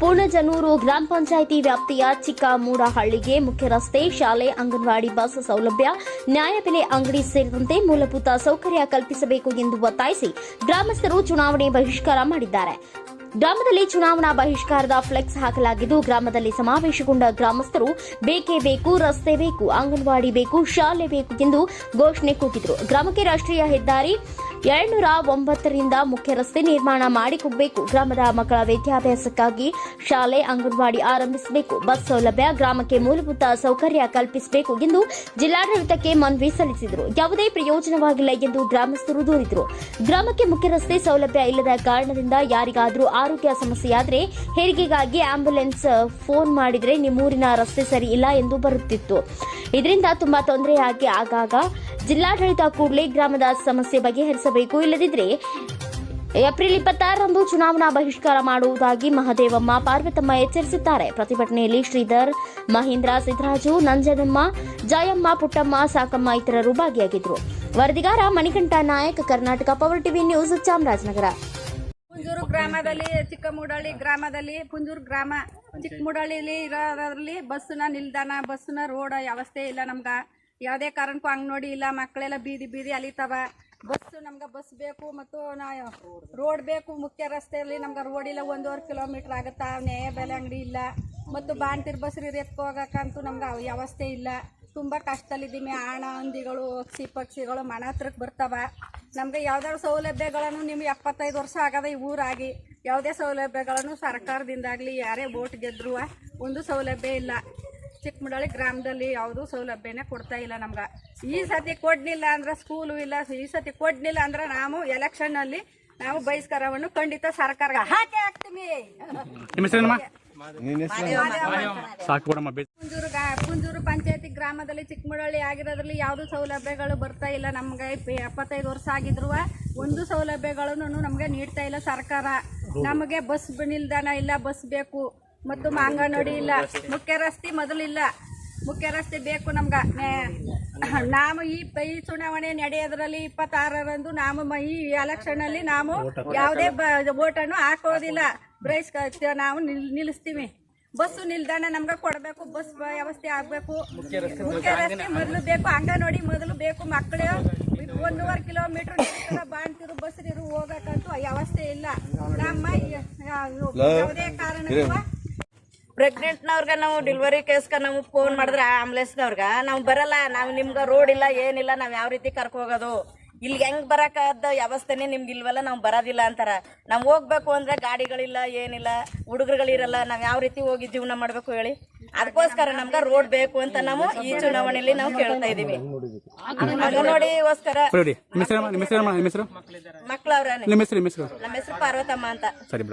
ಪೂರ್ಣಜನೂರು ಗ್ರಾಮ ಪಂಚಾಯಿತಿ ವ್ಯಾಪ್ತಿಯ ಚಿಕ್ಕಮೂಡಹಳ್ಳಿಗೆ ಮುಖ್ಯ ರಸ್ತೆ, ಶಾಲೆ, ಅಂಗನವಾಡಿ, ಬಸ್ ಸೌಲಭ್ಯ ನ್ಯಾಯಬೆಲೆ ಅಂಗಡಿ ಸೇರಿದಂತೆ ಮೂಲಭೂತ ಸೌಕರ್ಯ ಕಲ್ಪಿಸಬೇಕು ಎಂದು ಒತ್ತಾಯಿಸಿ ಗ್ರಾಮಸ್ಥರು ಚುನಾವಣೆ ಬಹಿಷ್ಕಾರ ಮಾಡಿದ್ದಾರೆ. ಗ್ರಾಮದಲ್ಲಿ ಚುನಾವಣಾ ಬಹಿಷ್ಕಾರದ ಫ್ಲೆಕ್ಸ್ ಹಾಕಲಾಗಿದ್ದು, ಗ್ರಾಮದಲ್ಲಿ ಸಮಾವೇಶಗೊಂಡ ಗ್ರಾಮಸ್ಥರು ಬೇಕೇ ಬೇಕು, ರಸ್ತೆ ಬೇಕು, ಅಂಗನವಾಡಿ ಬೇಕು, ಶಾಲೆ ಬೇಕು ಎಂದು ಘೋಷಣೆ ಕೂಗಿದರು. ಗ್ರಾಮಕ್ಕೆ ರಾಷ್ಟ್ರೀಯ ಹೆದ್ದಾರಿ ಎರಡ್ನೂರ ಒಂಬತ್ತರಿಂದ ಮುಖ್ಯ ರಸ್ತೆ ನಿರ್ಮಾಣ ಮಾಡಿಕೊಡಬೇಕು ಗ್ರಾಮದ ಮಕ್ಕಳ ವಿದ್ಯಾಭ್ಯಾಸಕ್ಕಾಗಿ ಶಾಲೆ, ಅಂಗನವಾಡಿ ಆರಂಭಿಸಬೇಕು. ಬಸ್ ಸೌಲಭ್ಯ ಗ್ರಾಮಕ್ಕೆ ಮೂಲಭೂತ ಸೌಕರ್ಯ ಕಲ್ಪಿಸಬೇಕು ಎಂದು ಜಿಲ್ಲಾಡಳಿತಕ್ಕೆ ಮನವಿ ಸಲ್ಲಿಸಿದರು. ಯಾವುದೇ ಪ್ರಯೋಜನವಾಗಿಲ್ಲ ಎಂದು ಗ್ರಾಮಸ್ಥರು ದೂರಿದರು. ಗ್ರಾಮಕ್ಕೆ ಮುಖ್ಯ ರಸ್ತೆ ಸೌಲಭ್ಯ ಇಲ್ಲದ ಕಾರಣದಿಂದ ಯಾರಿಗಾದರೂ ಆರೋಗ್ಯ ಸಮಸ್ಯೆಯಾದರೆ ಹೆರಿಗೆಗಾಗಿ ಆಂಬ್ಯುಲೆನ್ಸ್ ಫೋನ್ ಮಾಡಿದರೆ ನಿಮ್ಮೂರಿನ ರಸ್ತೆ ಸರಿ ಇಲ್ಲ ಎಂದು ಬರುತ್ತಿತ್ತು. ಇದರಿಂದ ತುಂಬಾ ತೊಂದರೆಯಾಗಿ ಆಗಾಗ ಜಿಲ್ಲಾಡಳಿತ ಕೂಡಲೇ ಗ್ರಾಮದ ಸಮಸ್ಯೆ ಬಗೆಹರಿಸಬೇಕು. ಇಲ್ಲದಿದ್ದರೆ ಏಪ್ರಿಲ್ ಇಪ್ಪತ್ತಾರರಂದು ಚುನಾವಣಾ ಬಹಿಷ್ಕಾರ ಮಾಡುವುದಾಗಿ ಮಹದೇವಮ್ಮ, ಪಾರ್ವತಮ್ಮ ಎಚ್ಚರಿಸಿದ್ದಾರೆ. ಪ್ರತಿಭಟನೆಯಲ್ಲಿ ಶ್ರೀಧರ್, ಮಹೇಂದ್ರ ಸಿದ್ದರಾಜು ನಂಜನಮ್ಮ, ಜಯಮ್ಮ, ಪುಟ್ಟಮ್ಮ, ಸಾಕಮ್ಮ ಇತರರು ಭಾಗಿಯಾಗಿದ್ದರು. ವರದಿಗಾರ Manikanta Nayak, Karnataka power TV news, Chamarajanagar. Punjur ಗ್ರಾಮದಲ್ಲಿ ಚಿಕ್ಕಮೂಡಳ್ಳಿ ಗ್ರಾಮದಲ್ಲಿ, ಪುಂಜೂರು ಗ್ರಾಮ ಚಿಕ್ಕಮೂಡಳ್ಳಿಲಿ ಇರೋದ್ರಲ್ಲಿ ಬಸ್ಸಿನ ನಿಲ್ದಾಣ, ಬಸ್ಸಿನ ರೋಡ್ ವ್ಯವಸ್ಥೆ ಇಲ್ಲ ನಮ್ಗೆ. ಯಾವುದೇ ಕಾರಣಕ್ಕೂ ಅಂಗನವಾಡಿ ಇಲ್ಲ, ಮಕ್ಕಳೆಲ್ಲ ಬೀದಿ ಬೀದಿ ಅಲಿತಾವ. ಬಸ್ಸು ನಮ್ಗೆ ಬಸ್ ಬೇಕು ಮತ್ತು ನಾ ರೋಡ್ ಬೇಕು, ಮುಖ್ಯ ರಸ್ತೆಯಲ್ಲಿ ನಮ್ಗೆ ರೋಡ್ ಇಲ್ಲ ಒಂದೂವರೆ ಕಿಲೋಮೀಟ್ರ್ ಆಗುತ್ತಾ ನ್ಯಾಯ ಬೆಲೆ ಅಂಗಡಿ ಇಲ್ಲ. ಮತ್ತು ಬಾಣ್ತಿರ್ ಬಸ್ರಿ ಎತ್ಕೊ ಹೋಗಕ್ಕಂತೂ ನಮ್ಗೆ ವ್ಯವಸ್ಥೆ ಇಲ್ಲ. ತುಂಬ ಕಷ್ಟದಲ್ಲಿದ್ದೀವಿ, ಆಣ, ಹಂದಿಗಳು ಹಕ್ಷಿ ಪಕ್ಷಿಗಳು ಮನೆ ಹತ್ರಕ್ಕೆ ಬರ್ತಾವ. ನಮಗೆ ಯಾವ್ದಾದ್ರು ಸೌಲಭ್ಯಗಳನ್ನು ನಿಮ್ಗೆ ಎಪ್ಪತ್ತೈದು ವರ್ಷ ಆಗದ ಈ ಊರಾಗಿ. ಯಾವುದೇ ಸೌಲಭ್ಯಗಳನ್ನು ಸರ್ಕಾರದಿಂದಾಗಲಿ, ಯಾರೇ ಬೋಟ್ ಗೆದ್ರುವ ಒಂದು ಸೌಲಭ್ಯ ಇಲ್ಲ. ಚಿಕ್ಕಮುಡಳ್ಳಿ ಗ್ರಾಮದಲ್ಲಿ ಯಾವುದೂ ಸೌಲಭ್ಯನೇ ಕೊಡ್ತಾ ಇಲ್ಲ ನಮ್ಗೆ. ಈ ಸತಿ ಕೊಡ್ಲಿಲ್ಲ ಅಂದ್ರೆ ಸ್ಕೂಲು ಇಲ್ಲ ಈ ಸತಿ ಕೊಡ್ಲಿಲ್ಲ ಅಂದ್ರೆ ನಾವು ಎಲೆಕ್ಷನ್ ಅಲ್ಲಿ ನಾವು ಬಹಿಷ್ಕಾರವನ್ನು ಖಂಡಿತ ಸರ್ಕಾರ ಹಾಕಿ ಹಾಕ್ತೀವಿ ಪುಂಜೂರು ಪುಂಜೂರು ಪಂಚಾಯತಿ ಗ್ರಾಮದಲ್ಲಿ ಚಿಕ್ಕಮಡಳ್ಳಿ ಆಗಿರೋದ್ರಲ್ಲಿ ಯಾವುದು ಸೌಲಭ್ಯಗಳು ಬರ್ತಾ ಇಲ್ಲ. ನಮ್ಗೆ ಎಪ್ಪತ್ತೈದು ವರ್ಷ ಆಗಿದ್ರು. ಒಂದು ಸೌಲಭ್ಯಗಳನ್ನು ನಮಗೆ ನೀಡ್ತಾ ಇಲ್ಲ ಸರ್ಕಾರ. ನಮಗೆ ಬಸ್ ನಿಲ್ದಾಣ ಇಲ್ಲ ಬಸ್ ಬೇಕು. ಮತ್ತು ಅಂಗನವಾಡಿ ಇಲ್ಲ. ಮುಖ್ಯ ರಸ್ತೆ ಮೊದಲಿಲ್ಲ. ಮುಖ್ಯ ರಸ್ತೆ ಬೇಕು ನಮ್ಗ. ನಾವು ಈ ಪ- ಈ ಚುನಾವಣೆ ನಡೆಯೋದ್ರಲ್ಲಿ ಇಪ್ಪತ್ತಾರರಂದು ನಾವು ಮ- ಈ ಎಲೆಕ್ಷನ್ ಅಲ್ಲಿ ನಾವು ಯಾವುದೇ ಓಟನ್ನು ಹಾಕೋದಿಲ್ಲ. ಬ್ರೈಸ್ ನಾವು ನಿಲ್- ನಿಲ್ಲಿಸ್ತೀವಿ. ಬಸ್ಸು ನಿಲ್ದಾಣ ನಮ್ಗೆ ಕೊಡಬೇಕು. ಬಸ್ ವ್ಯವಸ್ಥೆ ಆಗಬೇಕು. ಮುಖ್ಯ ರಸ್ತೆ ಮೊದಲು ಬೇಕು. ಅಂಗನವಾಡಿ ಮೊದಲು ಬೇಕು. ಮಕ್ಕಳು ಒಂದೂವರೆ ಕಿಲೋಮೀಟರ್ ಬಾಣ್ತಿರು ಬಸ್ರಿರು ಹೋಗಕ್ಕಂತೂ ವ್ಯವಸ್ಥೆ ಇಲ್ಲ. ನಮ್ಮ ಯಾವುದೇ ಕಾರಣಕ್ಕೂ ಪ್ರೆಗ್ನೆಂಟ್ನವ್ರಿಗೆ ನಾವು ಡೆಲಿವರಿ ಕೇಸ್ಗೆ ನಾವು ಫೋನ್ ಮಾಡಿದ್ರೆ ಆಂಬುಲೆನ್ಸ್ನವ್ರಿಗೆ ನಾವು ಬರಲ್ಲ ನಾವು ನಿಮ್ಗೆ ರೋಡ್ ಇಲ್ಲ ಏನಿಲ್ಲ ನಾವು ಯಾವ ರೀತಿ ಕರ್ಕೊ ಹೋಗೋದು? ಇಲ್ಲಿ ಹೆಂಗ್ ಬರಕಾದ ವ್ಯವಸ್ಥೆನೇ ನಿಮ್ಗೆ ಇಲ್ವಲ್ಲ ನಾವು ಬರೋದಿಲ್ಲ ಅಂತಾರ. ನಾವು ಹೋಗ್ಬೇಕು ಅಂದ್ರೆ ಗಾಡಿಗಳಿಲ್ಲ ಏನಿಲ್ಲ ಹುಡುಗರುಗಳಿರಲ್ಲ ನಾವು ಯಾವ ರೀತಿ ಹೋಗಿ ಜೀವನ ಮಾಡಬೇಕು ಹೇಳಿ? ಅದಕ್ಕೋಸ್ಕರ ನಮ್ಗೆ ರೋಡ್ ಬೇಕು ಅಂತ ನಾವು ಈ ಚುನಾವಣೆಯಲ್ಲಿ ನಾವು ಕೇಳ್ತಾ ಇದೀವಿ ನೋಡಿ ಬಿಡಿ ನಿಮ್ಮ ಹೆಸರು ಪಾರ್ವತಮ್ಮ ಅಂತ. ಸರಿ